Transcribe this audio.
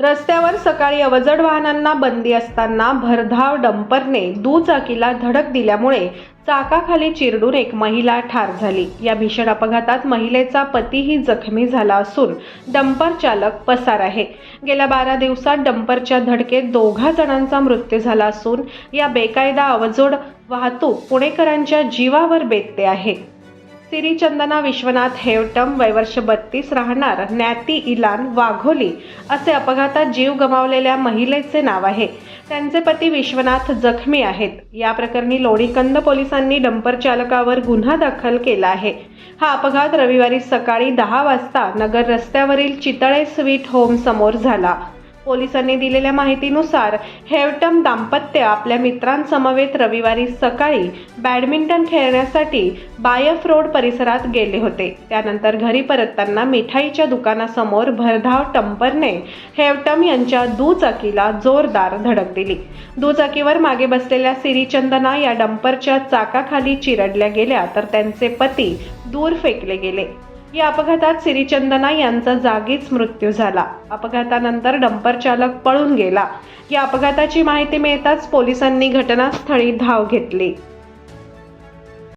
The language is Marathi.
रस्त्यावर सकाळी अवजड वाहनांना बंदी असताना भरधाव डंपरने दुचाकीला धडक दिल्यामुळे चाकाखाली चिरडून एक महिला ठार झाली. या भीषण अपघातात महिलेचा पतीही जखमी झाला असून डंपर चालक पसार आहे. गेल्या बारा दिवसात डंपरच्या धडकेत दोघा जणांचा मृत्यू झाला असून या बेकायदा अवजोड वाहतूक पुणेकरांच्या जीवावर बेतते आहे. सिरी चंदना विश्वनाथ हेवटम वयवर्ष बत्तीस राहणार. नॅती इलान वाघोली असे अपघातात जीव गमावलेल्या महिलेचे नाव आहे. त्यांचे पती विश्वनाथ जखमी आहेत. या प्रकरणी लोणीकंद पोलिसांनी डंपर चालकावर गुन्हा दाखल केला आहे. हा अपघात रविवारी सकाळी दहा वाजता नगर रस्त्यावरील चितळे स्वीट होम समोर झाला. पोलिसांनी दिलेल्या माहितीनुसार हेवटम दाम्पत्य आपल्या मित्रांसमवेत रविवारी सकाळी बॅडमिंटन खेळण्यासाठी बायफ रोड परिसरात गेले होते. त्यानंतर घरी परतताना मिठाईच्या दुकानासमोर भरधाव टंपरने हेवटम यांच्या दुचाकीला जोरदार धडक दिली. दुचाकीवर मागे बसलेल्या सिरीचंदना या डंपरच्या चाकाखाली चिरडल्या गेल्या तर त्यांचे पती दूर फेकले गेले. या अपघातात सिरीचंदना यांचा जागीच मृत्यू झाला. अपघातानंतर डंपर चालक पळून गेला. या अपघाताची माहिती मिळताच पोलिसांनी घटनास्थळी धाव घेतली.